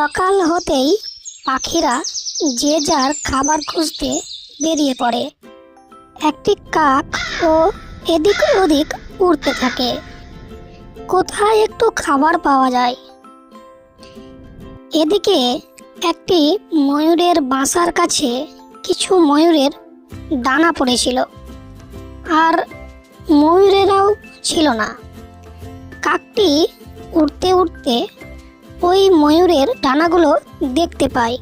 সকাল হতেই পাখিরা যে যার খাবার খুঁজতে বেরিয়ে পড়ে। একটি কাক ও এদিক ওদিক উড়তে থাকে। কোথায় একটু খাবার পাওয়া যায়? এদিকে একটি ময়ূরের বাসার কাছে কিছু ময়ূরের ডানা পড়েছিল। আর ময়ূরেরাও ছিল না। কাকটি উড়তে উড়তে ওই ময়ূরের ডানাগুলো দেখতে পায়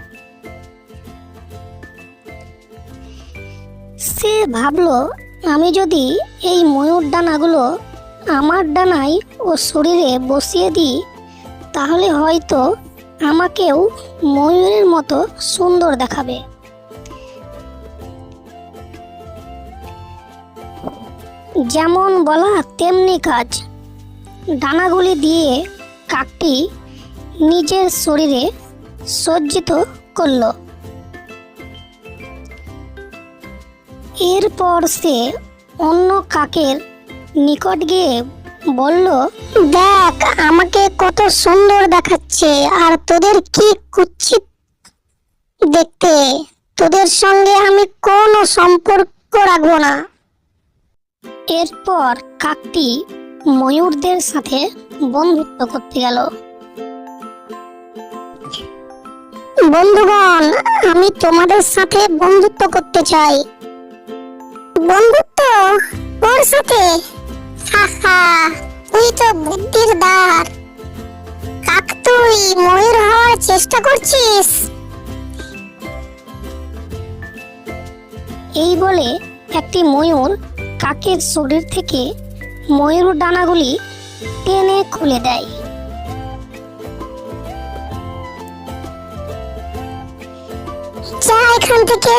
সে ভাবলো, আমি যদি এই ময়ূর ডানাগুলো আমার ডানায় ও শরীরে বসিয়ে দিই, তাহলে হয়তো আমাকেও ময়ূরের মতো সুন্দর দেখাবে। যেমন বলা তেমনি কাজ। ডানাগুলি দিয়ে কাকটি নিজের শরীরে সজ্জিত করল। এরপর সে অন্য কাকের নিকট গিয়ে বলল, দেখ, আমাকে কত সুন্দর দেখাচ্ছে, আর তোদের কি কুচ্ছিত দেখতে? তোদের সঙ্গে আমি কোনো সম্পর্ক রাখব না। এরপর কাকটি ময়ূরদের সাথে বন্ধুত্ব করতে গেল। বন্ধুগণ, আমি তোমাদের সাথে বন্ধুত্ব করতে চাই। বন্ধুত্ব ওর সাথে? হাহা তুই তো বুদ্ধির দ্বার কাক তুই, ময়ূর হওয়ার চেষ্টা করছিস? এই বলে একটি ময়ূর কাকের শরীর থেকে ময়ূর ডানাগুলি টেনে খুলে দেয়। যা এখান থেকে,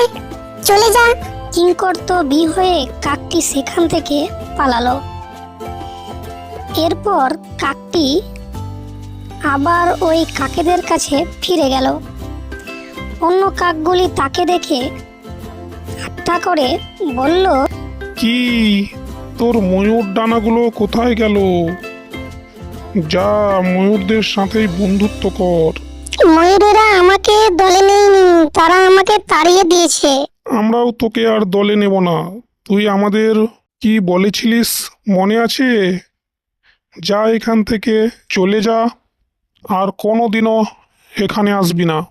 চলে যা। কিঙ্কর তো বি হয়ে কাকটি সেখান থেকে পালালো। এরপর কাকটি আবার ওই কাকেদের কাছে ফিরে গেল। অন্য কাকগুলি তাকে দেখে ঠাট্টা করে বলল, কি? তোর ময়ূর ডানাগুলো কোথায় গেল? যা ময়ূরদের সাথেই বন্ধুত্ব কর। ময়ূরেরা আমাকে দলে নেয়নি, তারা আমাকে তাড়িয়ে দিয়েছে। আমরাও তোকে আর দলে নেব না। তুই আমাদের কি বলেছিলিস মনে আছে? যা এখান থেকে চলে যা, আর কোনো দিনও এখানে আসবি না।